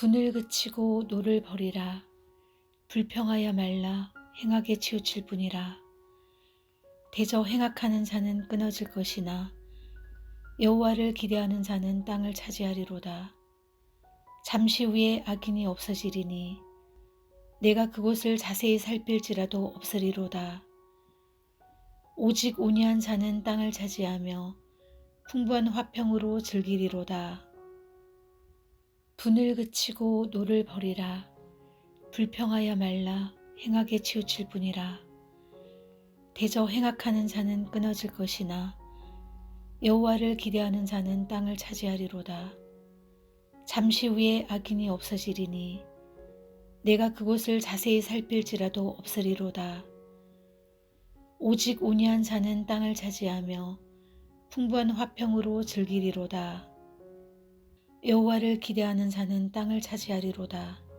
분을 그치고 노를 버리라. 불평하여 말라 행하게 치우칠 뿐이라. 대저 행악하는 자는 끊어질 것이나 여호와를 기대하는 자는 땅을 차지하리로다. 잠시 후에 악인이 없어지리니 내가 그곳을 자세히 살필지라도 없으리로다. 오직 온유한 자는 땅을 차지하며 풍부한 화평으로 즐기리로다. 분을 그치고 노를 버리라. 불평하여 말라 행하게 치우칠 뿐이라. 대저 행악하는 자는 끊어질 것이나 여호와를 기대하는 자는 땅을 차지하리로다. 잠시 후에 악인이 없어지리니 내가 그곳을 자세히 살필지라도 없으리로다. 오직 온유한 자는 땅을 차지하며 풍부한 화평으로 즐기리로다. 여호와를 기대하는 자는 땅을 차지하리로다.